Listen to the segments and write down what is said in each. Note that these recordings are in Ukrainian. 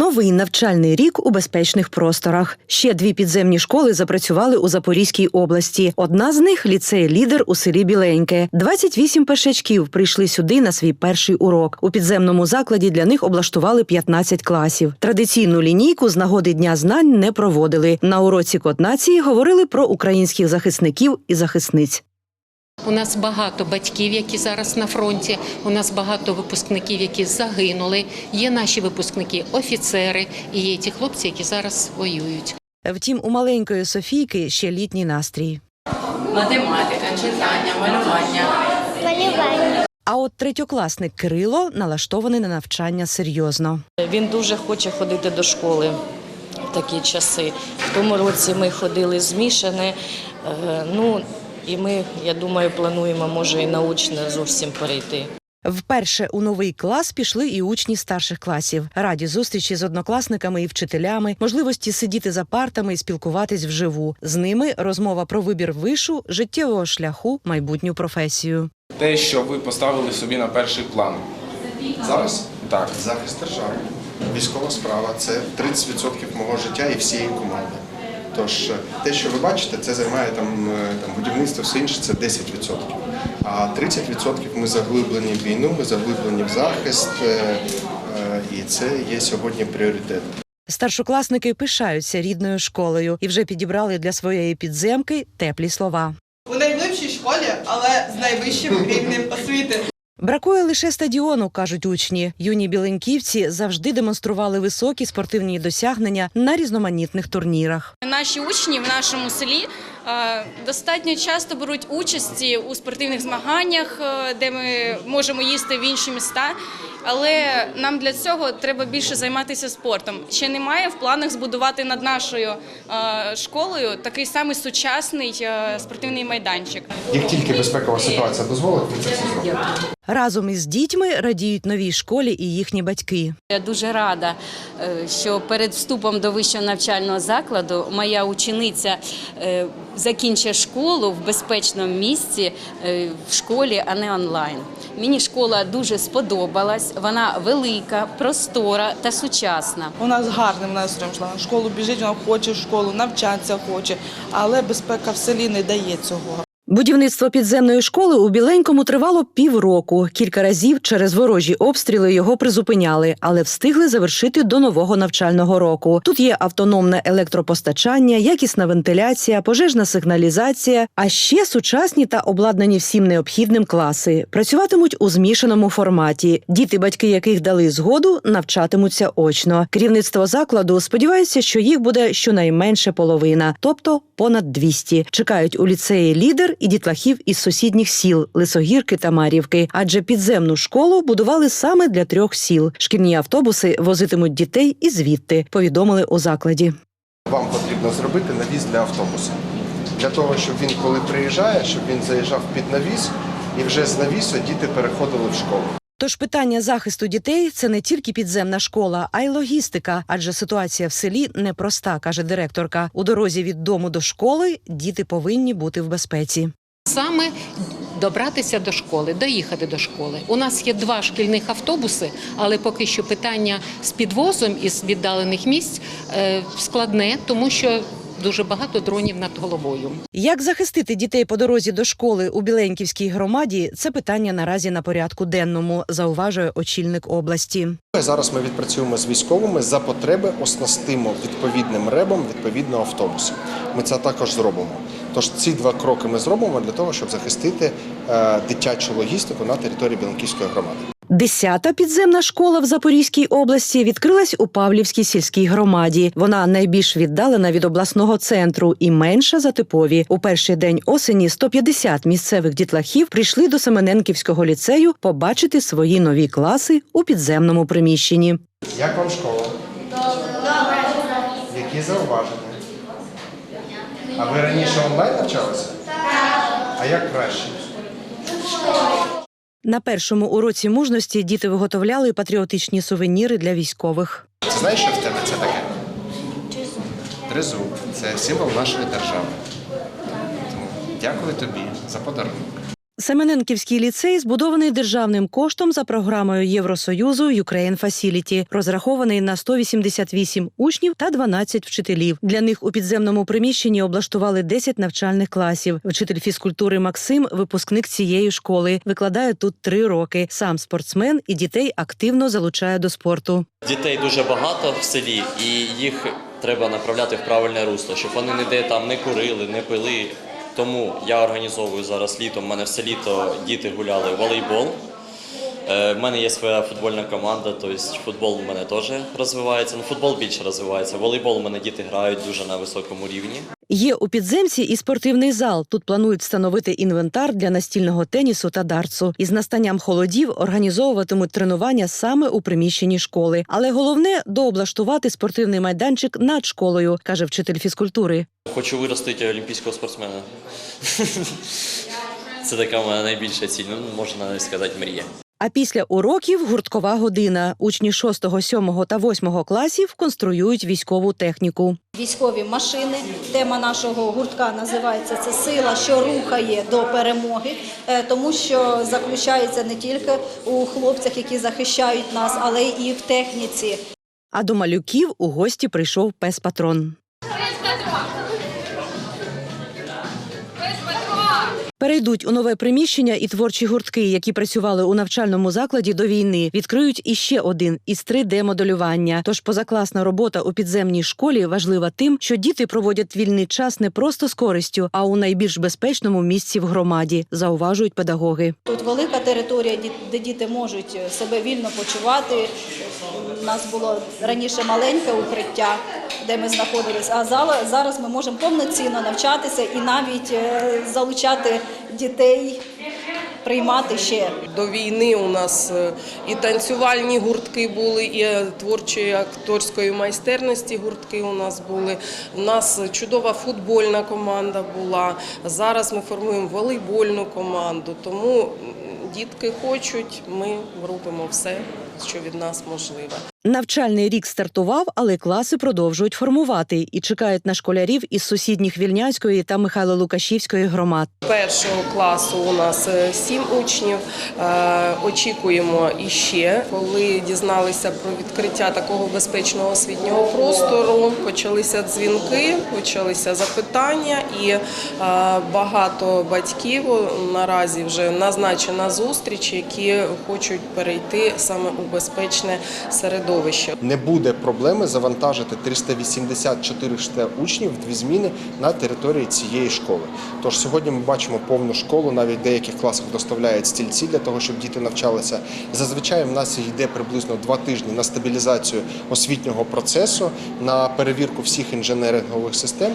Новий навчальний рік у безпечних просторах. Ще дві підземні школи запрацювали у Запорізькій області. Одна з них ліцей лідер у селі Біленьке. 28 першачків прийшли сюди на свій перший урок. У підземному закладі для них облаштували 15 класів. Традиційну лінійку з нагоди дня знань не проводили. На уроці код нації говорили про українських захисників і захисниць. У нас багато батьків, які зараз на фронті. У нас багато випускників, які загинули. Є наші випускники, офіцери, і є ті хлопці, які зараз воюють. Втім, у маленької Софійки ще літній настрій. математика, читання, малювання. А от третьокласник Кирило налаштований на навчання серйозно. Він дуже хоче ходити до школи в такі часи. В тому році ми ходили змішане. Ну і ми, я думаю, плануємо, може, і научно зовсім перейти. Вперше у новий клас пішли і учні старших класів. Раді зустрічі з однокласниками і вчителями, можливості сидіти за партами і спілкуватись вживу. З ними розмова про вибір вишу, життєвого шляху, майбутню професію. те, що ви поставили собі на перший план. Зараз Так. захист держави, військова справа це 30% мого життя і всієї команди. Тож е, те, що ви бачите, це займає там, е, там будівництво, все інше це 10%. А 30% ми заглиблені в війну, ми заглиблені в захист, е, і це є сьогодні пріоритет. Старшокласники пишаються рідною школою і вже підібрали для своєї підземки теплі слова. у найглибшій школі, але з найвищим рівнем освіти. Бракує лише стадіону, кажуть учні. Юні біленьківці завжди демонстрували високі спортивні досягнення на різноманітних турнірах. Наші учні в нашому селі достатньо часто беруть участі у спортивних змаганнях, е, де ми можемо їсти в інші міста. Але нам для цього треба більше займатися спортом. Ще немає в планах збудувати над нашою е, школою такий самий сучасний е, спортивний майданчик. Як тільки безпекова ситуація дозволить, ми це все зробимо. Разом із дітьми радіють новій школі і їхні батьки. Я дуже рада, що перед вступом до вищого навчального закладу моя учениця закінчить школу в безпечному місці е, в школі, а не онлайн. Мені школа дуже сподобалась. Вона велика, простора та сучасна. У нас гарним настроєм шла. Школу біжить, вона хоче в школу, навчатися хоче, але безпека в селі не дає цього. Будівництво підземної школи у Біленькому тривало півроку. Кілька разів через ворожі обстріли його призупиняли, але встигли завершити до нового навчального року. Тут є автономне електропостачання, якісна вентиляція, пожежна сигналізація, а ще сучасні та обладнані всім необхідним класи. Працюватимуть у змішаному форматі. Діти, батьки яких дали згоду, навчатимуться очно. Керівництво закладу сподівається, що їх буде щонайменше половина, тобто понад 200. Чекають у ліцеї лідер і дітлахів із сусідніх сіл Лисогірки та Мар'ївки, адже підземну школу будували саме для трьох сіл. Шкільні автобуси возитимуть дітей і звідти. Повідомили у закладі. Вам потрібно зробити навіс для автобуса. Для того, щоб він, коли приїжджає, щоб він заїжджав під навіс, і вже з навісу діти переходили в школу. Тож питання захисту дітей це не тільки підземна школа, а й логістика, адже ситуація в селі непроста, каже директорка. У дорозі від дому до школи діти повинні бути в безпеці. Саме добратися до школи, доїхати до школи. У нас є два шкільних автобуси, але поки що питання з підвозом із віддалених місць е, складне, тому що дуже багато дронів над головою. Як захистити дітей по дорозі до школи у Біленьківській громаді? Це питання наразі на порядку денному, зауважує очільник області. Зараз ми відпрацюємо з військовими за потреби, оснастимо відповідним ребом відповідно автобуси. Ми це також зробимо. Тож ці два кроки ми зробимо для того, щоб захистити е, дитячу логістику на території Біланківської громади. Десята підземна школа в Запорізькій області відкрилась у Павлівській сільській громаді. Вона найбільш віддалена від обласного центру і менша за типові. У перший день осені 150 місцевих дітлахів прийшли до Семененківського ліцею побачити свої нові класи у підземному приміщенні. Як вам школа? Добре. Які зауваження? А ви раніше онлайн навчалися? Так. А як краще? На першому уроці мужності діти виготовляли патріотичні сувеніри для військових. Знаєш, що в тебе це таке? Тризуб. Тризуб. Це символ нашої держави. Тому дякую тобі за подарунок. Семененківський ліцей збудований державним коштом за програмою Євросоюзу Ukraine Facility, розрахований на 188 учнів та 12 вчителів. Для них у підземному приміщенні облаштували 10 навчальних класів. Вчитель фізкультури Максим, випускник цієї школи, викладає тут три роки. Сам спортсмен і дітей активно залучає до спорту. Дітей дуже багато в селі, і їх треба направляти в правильне русло, щоб вони ніде там не курили, не пили. Тому я організовую зараз літом. У мене все літо діти гуляли в волейбол. У В мене є своя футбольна команда, тобто футбол у мене теж розвивається. Ну, футбол більше розвивається. Волейбол у мене діти грають дуже на високому рівні. Є у підземці і спортивний зал. Тут планують встановити інвентар для настільного тенісу та дартсу. Із настанням холодів організовуватимуть тренування саме у приміщенні школи. Але головне дооблаштувати спортивний майданчик над школою, каже вчитель фізкультури. Хочу виростити олімпійського спортсмена. Це така моя найбільша ціль, ну можна навіть сказати мрія. А після уроків гурткова година. Учні 6, 7 та 8 класів конструюють військову техніку. Військові машини. Тема нашого гуртка називається це сила, що рухає до перемоги, Е, тому що заключається не тільки у хлопцях, які захищають нас, але і в техніці. А до малюків у гості прийшов пес Перейдуть у нове приміщення і творчі гуртки, які працювали у навчальному закладі до війни, відкриють іще один із 3D-моделювання. Тож позакласна робота у підземній школі важлива тим, що діти проводять вільний час не просто з користю, а у найбільш безпечному місці в громаді, зауважують педагоги. Тут велика територія, де діти можуть себе вільно почувати. Нас було раніше маленьке укриття, де ми знаходилися, а зараз ми можемо повноцінно навчатися і навіть е, залучати дітей, приймати ще. До війни у нас е, і танцювальні гуртки були, і е, творчої акторської майстерності гуртки у нас були. У нас чудова футбольна команда була. Зараз ми формуємо волейбольну команду. Тому дітки хочуть, ми робимо все, що від нас можливе. Навчальний рік стартував, але класи продовжують формувати і чекають на школярів із сусідніх Вільнянської та Михайло-Лукашівської громад. Першого класу у нас е, сім учнів. Е, Очікуємо іще. Коли дізналися про відкриття такого безпечного освітнього простору, почалися дзвінки, почалися запитання, і е, багато батьків наразі вже назначена зустріч, які хочуть перейти саме у безпечне середовище. Не буде проблеми завантажити 380-400 учнів в дві зміни на території цієї школи. Тож сьогодні ми бачимо повну школу, навіть в деяких класах доставляють стільці для того, щоб діти навчалися. Зазвичай в нас йде приблизно два тижні на стабілізацію освітнього процесу, на перевірку всіх інженерингових систем.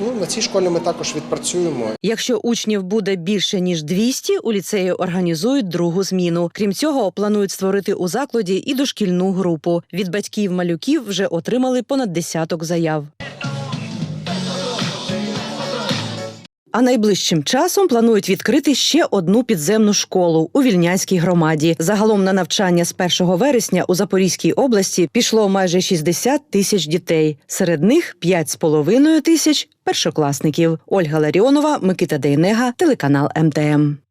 Ну, на цій школі ми також відпрацюємо. Якщо учнів буде більше ніж 200, у ліцеї організують другу зміну. Крім цього, планують створити у закладі і дошкільну групу. Від батьків малюків вже отримали понад десяток заяв. А найближчим часом планують відкрити ще одну підземну школу у Вільнянській громаді. Загалом на навчання з 1 вересня у Запорізькій області пішло майже 60 тисяч дітей. Серед них 5,5 тисяч першокласників. Ольга Ларіонова, Микита Дейнега, телеканал МТМ.